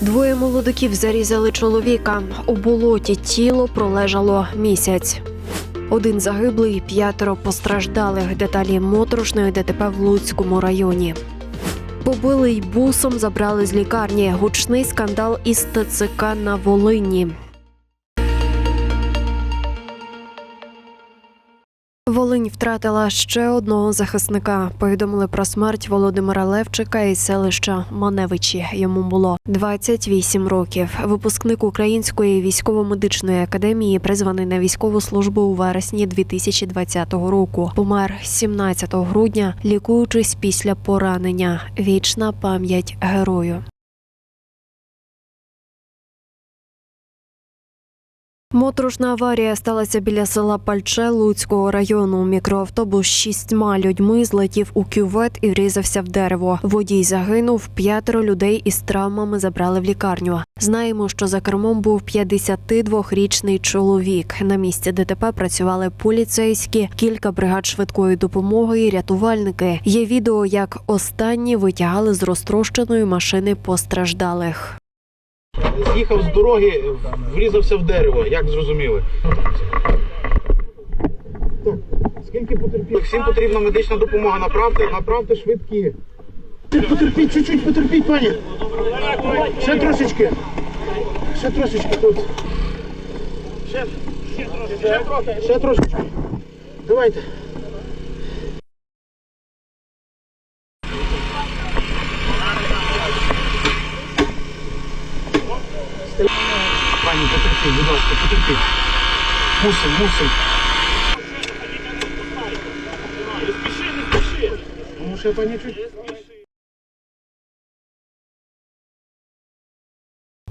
Двоє молодиків зарізали чоловіка. У болоті тіло пролежало місяць. Один загиблий, п'ятеро постраждалих. Деталі моторошної ДТП в Луцькому районі. Побили й бусом забрали з лікарні. Гучний скандал із ТЦК на Волині. Волинь втратила ще одного захисника. Повідомили про смерть Володимира Левчика із селища Маневичі. Йому було 28 років. Випускник Української військово-медичної академії, призваний на військову службу у вересні 2020 року. Помер 17 грудня, лікуючись після поранення. Вічна пам'ять герою. Моторошна аварія сталася біля села Пальче Луцького району. Мікроавтобус з шістьма людьми злетів у кювет і врізався в дерево. Водій загинув. П'ятеро людей із травмами забрали в лікарню. Знаємо, що за кермом був 52-річний чоловік. На місці ДТП працювали поліцейські, кілька бригад швидкої допомоги і рятувальники. Є відео, як останні витягали з розтрощеної машини постраждалих. З'їхав з дороги, врізався в дерево, як зрозуміли. Скільки потерпілих? Всім потрібна медична допомога. Направте, направте швидкі. Потерпіть, чуть-чуть потерпіть, пані. Ще трошечки. Ще трошечки тут. Ще, ще трохи. Ще трошечки. Давайте. Пані, потерпіть. Мусим, мусим. Не спеши, не спіши. Ну, ще пані чуть.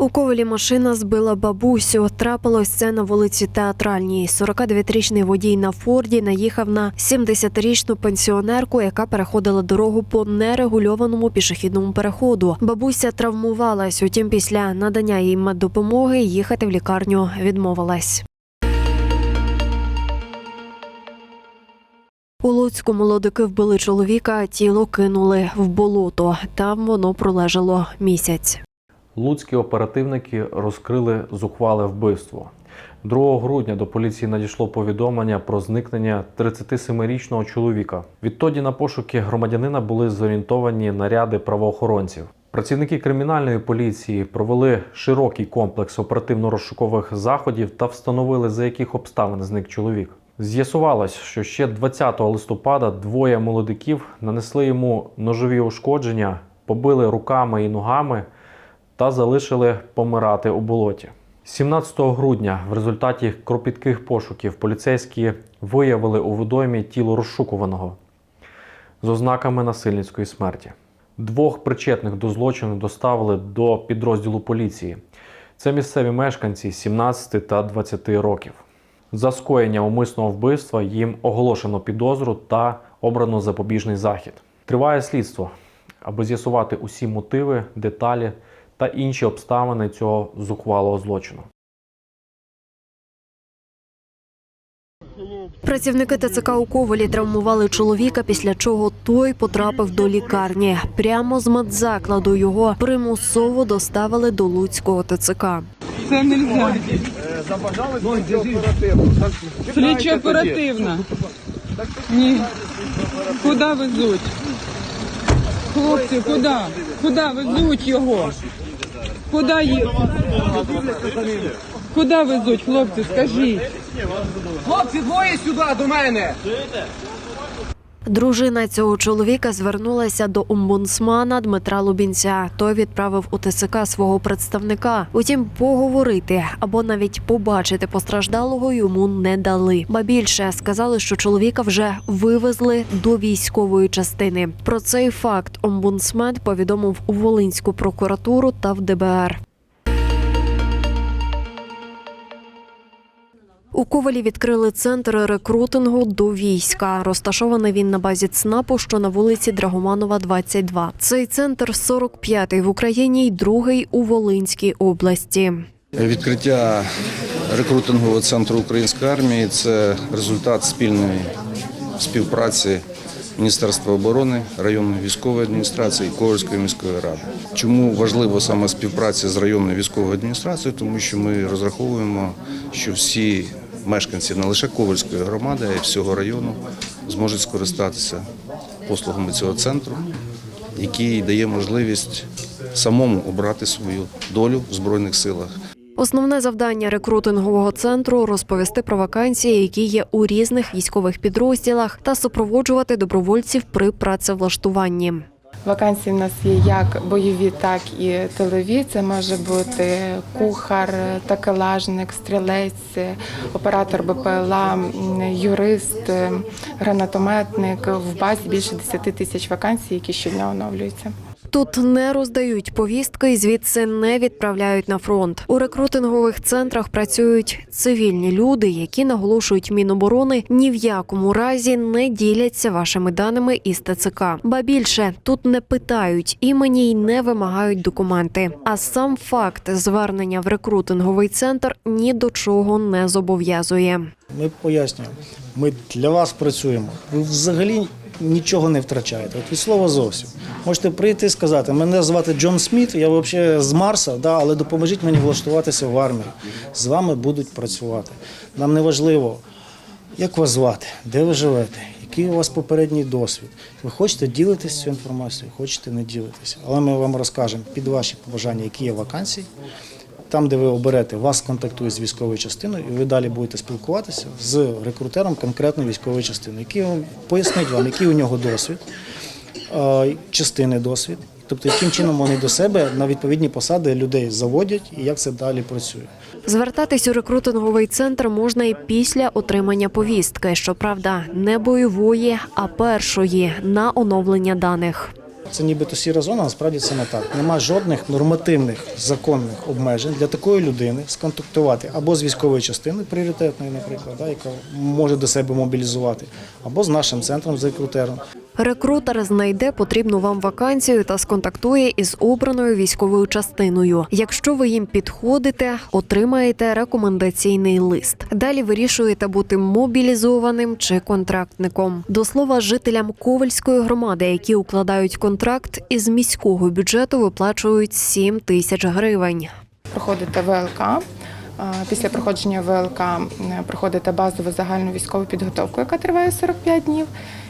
У Ковелі машина збила бабусю. Трапилось це на вулиці Театральній. 49-річний водій на Форді наїхав на 70-річну пенсіонерку, яка переходила дорогу по нерегульованому пішохідному переходу. Бабуся травмувалась, утім, після надання їй меддопомоги їхати в лікарню відмовилась. У Луцьку молодики вбили чоловіка, тіло кинули в болото. Там воно пролежало місяць. Луцькі оперативники розкрили зухвале вбивство. 2 грудня до поліції надійшло повідомлення про зникнення 37-річного чоловіка. Відтоді на пошуки громадянина були зорієнтовані наряди правоохоронців. Працівники кримінальної поліції провели широкий комплекс оперативно-розшукових заходів та встановили, за яких обставин зник чоловік. З'ясувалось, що ще 20 листопада двоє молодиків нанесли йому ножові ушкодження, побили руками і ногами та залишили помирати у болоті. 17 грудня в результаті кропітких пошуків поліцейські виявили у водоймі тіло розшукуваного з ознаками насильницької смерті. Двох причетних до злочину доставили до підрозділу поліції. Це місцеві мешканці 17 та 20 років. За скоєння умисного вбивства їм оголошено підозру та обрано запобіжний захід. Триває слідство, аби з'ясувати усі мотиви, деталі та інші обставини цього зухвалого злочину. Працівники ТЦК у Ковелі травмували чоловіка, після чого той потрапив до лікарні. Прямо з медзакладу його примусово доставили до Луцького ТЦК. Це нельзя. Слідчо оперативно. Ні. Куди везуть? Хлопці, куди? Куди везуть його? Куди їх? Куди везуть, хлопці, скажіть? Хлопці, двоє сюди до мене. Дружина цього чоловіка звернулася до омбудсмана Дмитра Лубінця. Той відправив у ТСК свого представника. Утім, поговорити або навіть побачити постраждалого йому не дали. Ба більше сказали, що чоловіка вже вивезли до військової частини. Про цей факт омбудсмен повідомив у Волинську прокуратуру та в ДБР. У Ковалі відкрили центр рекрутингу до війська. Розташований він на базі ЦНАПу, що на вулиці Драгоманова, 22. Цей центр 45-й в Україні й другий у Волинській області. Відкриття рекрутингового центру української армії це результат спільної співпраці Міністерства оборони, районної військової адміністрації і Ковальської міської ради. Чому важлива саме співпраця з районною військовою адміністрацією? Тому що ми розраховуємо, що всі мешканці не лише Ковальської громади, а й всього району зможуть скористатися послугами цього центру, який дає можливість самому обрати свою долю в збройних силах. Основне завдання рекрутингового центру розповісти про вакансії, які є у різних військових підрозділах, та супроводжувати добровольців при працевлаштуванні. Вакансії в нас є як бойові, так і тилові. Це може бути кухар, такелажник, стрілець, оператор БПЛА, юрист, гранатометник. В базі більше 10 тисяч вакансій, які щодня оновлюються. Тут не роздають повістки і звідси не відправляють на фронт. У рекрутингових центрах працюють цивільні люди, які наголошують Міноборони ні в якому разі не діляться вашими даними із ТЦК. Ба більше тут не питають імені й не вимагають документи. А сам факт звернення в рекрутинговий центр ні до чого не зобов'язує. Ми пояснюємо, ми для вас працюємо. Ви взагалі нічого не втрачаєте. От від слова зовсім. Можете прийти і сказати, мене звати Джон Сміт, я взагалі з Марса, да, але допоможіть мені влаштуватися в армію. З вами будуть працювати. Нам не важливо, як вас звати, де ви живете, який у вас попередній досвід. Ви хочете ділитися цією інформацією, хочете не ділитися. Але ми вам розкажемо під ваші побажання, які є вакансії. Там, де ви оберете, вас контактує з військовою частиною, і ви далі будете спілкуватися з рекрутером конкретної військової частини, який пояснить вам, який у нього досвід, частини досвід, тобто яким чином вони до себе на відповідні посади людей заводять і як це далі працює. Звертатись у рекрутинговий центр можна і після отримання повістки, щоправда, не бойової, а першої на оновлення даних. Це нібито сіра зона, насправді це не так. Нема жодних нормативних законних обмежень для такої людини сконтактувати або з військової частини пріоритетної, наприклад, да, яка може до себе мобілізувати, або з нашим центром з рекрутером. Рекрутер знайде потрібну вам вакансію та сконтактує із обраною військовою частиною. Якщо ви їм підходите, отримаєте рекомендаційний лист. Далі вирішуєте бути мобілізованим чи контрактником. До слова, жителям Ковальської громади, які укладають контракт, із міського бюджету виплачують 7 тисяч гривень. Проходите ВЛК. Після проходження ВЛК м, проходите базову загальну військову підготовку, яка триває 45 днів.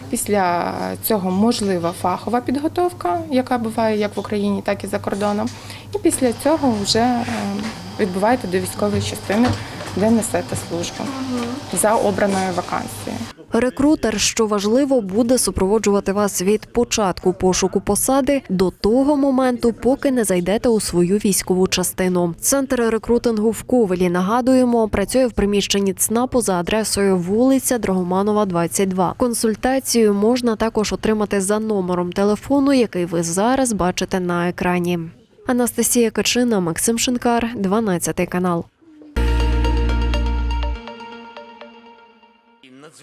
Після цього можлива фахова підготовка, яка буває як в Україні, так і за кордоном. І після цього вже відбувається відбуваєте до військової частини, де несете службу за обраною вакансією. Рекрутер, що важливо, буде супроводжувати вас від початку пошуку посади до того моменту, поки не зайдете у свою військову частину. Центр рекрутингу в Ковелі нагадуємо, працює в приміщенні ЦНАПу за адресою вулиця Драгоманова, 22. Консультацію можна також отримати за номером телефону, який ви зараз бачите на екрані. Анастасія Качина, Максим Шинкар, 12 канал.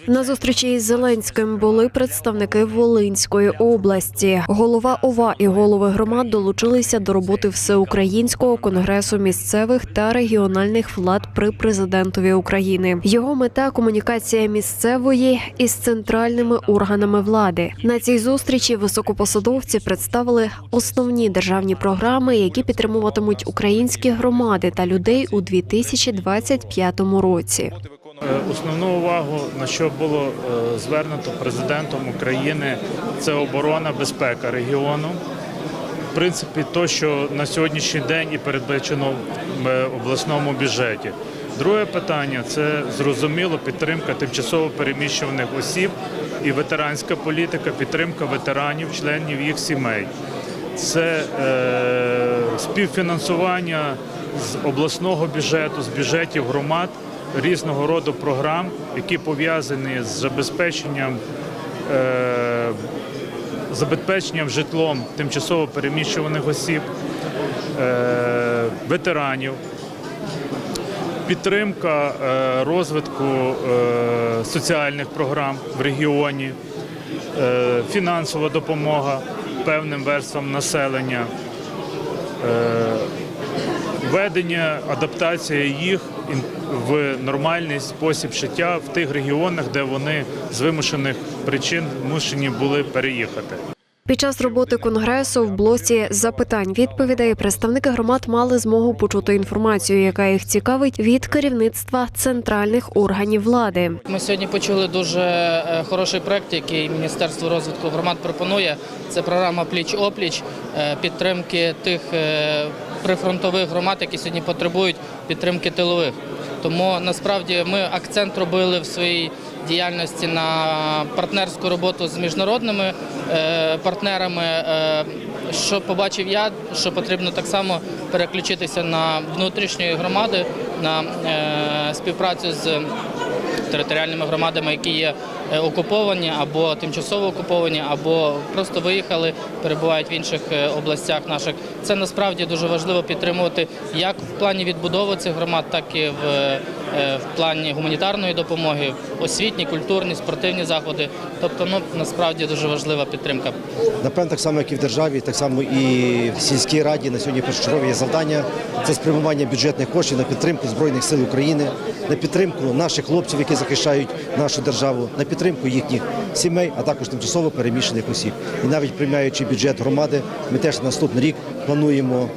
На зустрічі із Зеленським були представники Волинської області. Голова ОВА і голови громад долучилися до роботи всеукраїнського конгресу місцевих та регіональних влад при президентові України. Його мета комунікація місцевої із центральними органами влади. На цій зустрічі високопосадовці представили основні державні програми, які підтримуватимуть українські громади та людей у 2025 році. Е, Основну увагу на що було е, звернуто президентом України, це оборона, безпека регіону. В принципі, то, що на сьогоднішній день і передбачено в е, обласному бюджеті. Друге питання це зрозуміло підтримка тимчасово переміщуваних осіб і ветеранська політика, підтримка ветеранів, членів їх сімей. Це е, співфінансування з обласного бюджету, з бюджетів громад різного роду програм, які пов'язані з забезпеченням. Е, забезпеченням житлом тимчасово переміщуваних осіб, е, ветеранів, підтримка е, розвитку е, соціальних програм в регіоні, фінансова допомога певним верствам населення, введення, адаптація їх в нормальний спосіб життя в тих регіонах, де вони з вимушених причин змушені були переїхати. Під час роботи конгресу в блоці запитань відповідей представники громад мали змогу почути інформацію, яка їх цікавить від керівництва центральних органів влади. Ми сьогодні почули дуже е, хороший проект, який Міністерство розвитку громад пропонує. Це програма Пліч опліч е, підтримки тих е, прифронтових громад, які сьогодні потребують підтримки тилових. Тому насправді ми акцент робили в своїй діяльності на партнерську роботу з міжнародними е, партнерами. Е, Що побачив я, що потрібно так само переключитися на внутрішньої громади, на е, співпрацю з територіальними громадами, які є е, окуповані або тимчасово окуповані, або просто виїхали, перебувають в інших е, областях наших. Це насправді дуже важливо підтримувати як в плані відбудови цих громад, так і в, е, в плані гуманітарної допомоги, освітні, культурні, спортивні заходи. Тобто, ну насправді дуже важлива підтримка. Напевно, так само, як і в державі, так само і в сільській раді на сьогодні першочергове є завдання це спрямування бюджетних коштів на підтримку Збройних сил України, на підтримку наших хлопців, які захищають нашу державу, на підтримку їхніх сімей, а також тимчасово переміщених осіб. І навіть приймаючи бюджет громади, ми теж на наступний рік плануємо.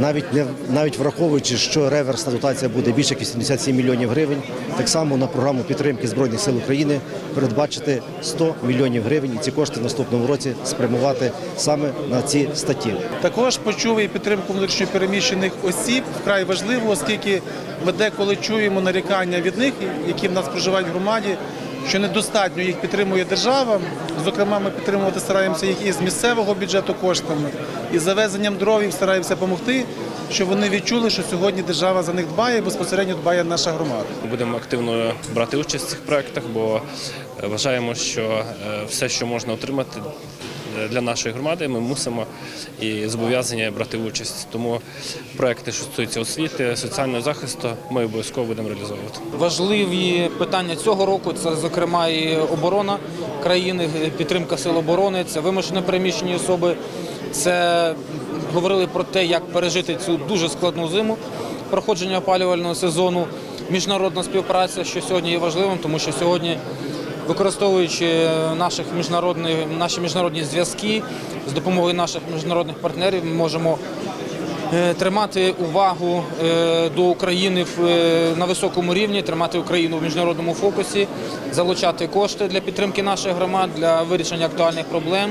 Навіть не навіть враховуючи, що реверсна дотація буде більше як 87 мільйонів гривень, так само на програму підтримки збройних сил України передбачити 100 мільйонів гривень і ці кошти в наступному році спрямувати саме на ці статті. Також почув і підтримку внутрішньопереміщених осіб вкрай важливо, оскільки ми деколи чуємо нарікання від них, які в нас проживають в громаді, що недостатньо їх підтримує держава. Зокрема, ми підтримувати стараємося їх і з місцевого бюджету коштами, і завезенням дровів стараємося допомогти, щоб вони відчули, що сьогодні держава за них дбає, безпосередньо дбає наша громада. Будемо активно брати участь в цих проєктах, бо е, вважаємо, що е, все, що можна отримати для нашої громади, ми мусимо і зобов'язані брати участь. Тому проекти, що стосуються освіти, соціального захисту, ми обов'язково будемо реалізовувати. Важливі питання цього року це, зокрема, і оборона країни, підтримка сил оборони, це вимушено переміщені особи. Це говорили про те, як пережити цю дуже складну зиму проходження опалювального сезону, міжнародна співпраця, що сьогодні є важливим, тому що сьогодні, використовуючи наших міжнародних, наші міжнародні зв'язки з допомогою наших міжнародних партнерів, ми можемо е, тримати увагу е, до України е, на високому рівні, тримати Україну в міжнародному фокусі, залучати кошти для підтримки наших громад, для вирішення актуальних проблем.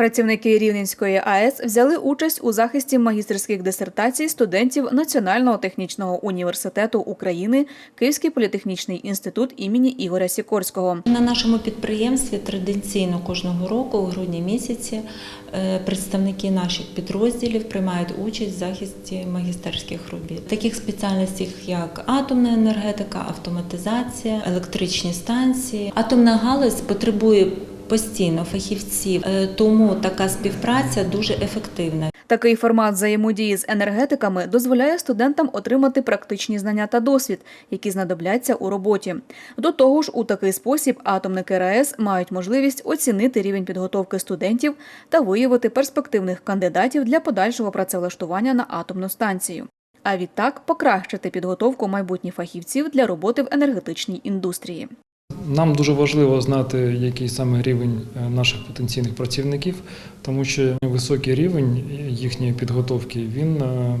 Працівники Рівненської АЕС взяли участь у захисті магістерських дисертацій студентів Національного технічного університету України Київський політехнічний інститут імені Ігоря Сікорського. На нашому підприємстві традиційно кожного року, у грудні місяці, е, представники наших підрозділів приймають участь в захисті магістерських робіт. Таких спеціальностей, як атомна енергетика, автоматизація, електричні станції. Атомна галузь потребує постійно фахівців, е, тому така співпраця дуже ефективна. Такий формат взаємодії з енергетиками дозволяє студентам отримати практичні знання та досвід, які знадобляться у роботі. До того ж, у такий спосіб атомники РАЕС мають можливість оцінити рівень підготовки студентів та виявити перспективних кандидатів для подальшого працевлаштування на атомну станцію. А відтак покращити підготовку майбутніх фахівців для роботи в енергетичній індустрії. Нам дуже важливо знати, який саме рівень е, наших потенційних працівників, тому що високий рівень їхньої підготовки він е,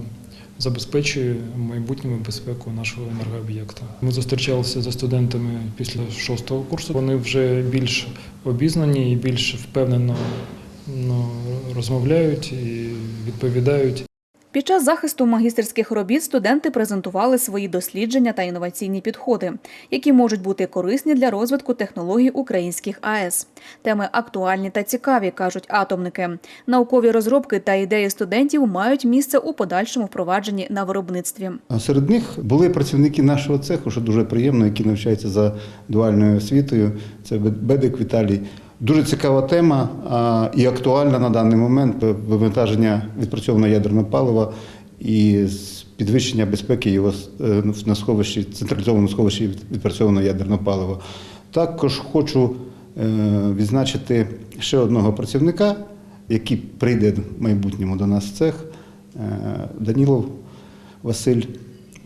забезпечує майбутню безпеку нашого енергооб'єкта. Ми зустрічалися за студентами після шостого курсу. Вони вже більш обізнані і більш впевнено ну, розмовляють і відповідають. Під час захисту магістерських робіт студенти презентували свої дослідження та інноваційні підходи, які можуть бути корисні для розвитку технологій українських АЕС. Теми актуальні та цікаві, кажуть атомники. Наукові розробки та ідеї студентів мають місце у подальшому впровадженні на виробництві. Серед них були працівники нашого цеху, що дуже приємно, які навчаються за дуальною освітою. Це Бедик Віталій. Дуже цікава тема і актуальна на даний момент вивантаження відпрацьованого ядерного палива і підвищення безпеки його е, на сховищі, централізованому сховищі відпрацьованого ядерного палива. Також хочу е, відзначити ще одного працівника який прийде в майбутньому до нас в цех. Е, Данілов Василь.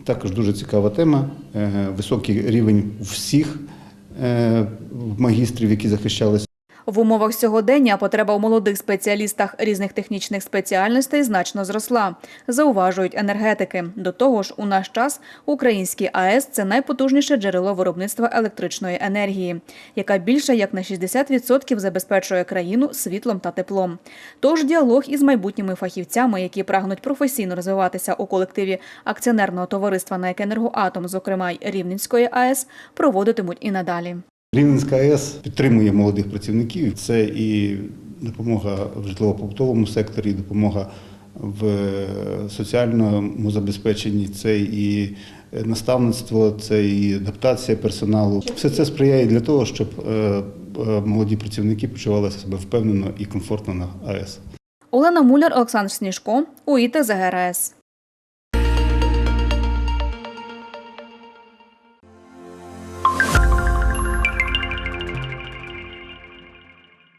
Також дуже цікава тема. Високий рівень всіх магістрів, які захищалися. В умовах сьогодення потреба у молодих спеціалістах різних технічних спеціальностей значно зросла, зауважують енергетики. До того ж, у наш час українські АЕС це найпотужніше джерело виробництва електричної енергії, яка більше як на 60% забезпечує країну світлом та теплом. Тож діалог із майбутніми фахівцями, які прагнуть професійно розвиватися у колективі акціонерного товариства на «Енергоатом», зокрема й Рівненської АЕС, проводитимуть і надалі. Рівненська АЕС підтримує молодих працівників. Це і допомога в житлово-побутовому секторі, і допомога в соціальному забезпеченні, це і наставництво, це і адаптація персоналу. Все це сприяє для того, щоб е, е, молоді працівники почували себе впевнено і комфортно на АЕС. Олена Муляр, Олександр Сніжко, УІТ ЗГРС.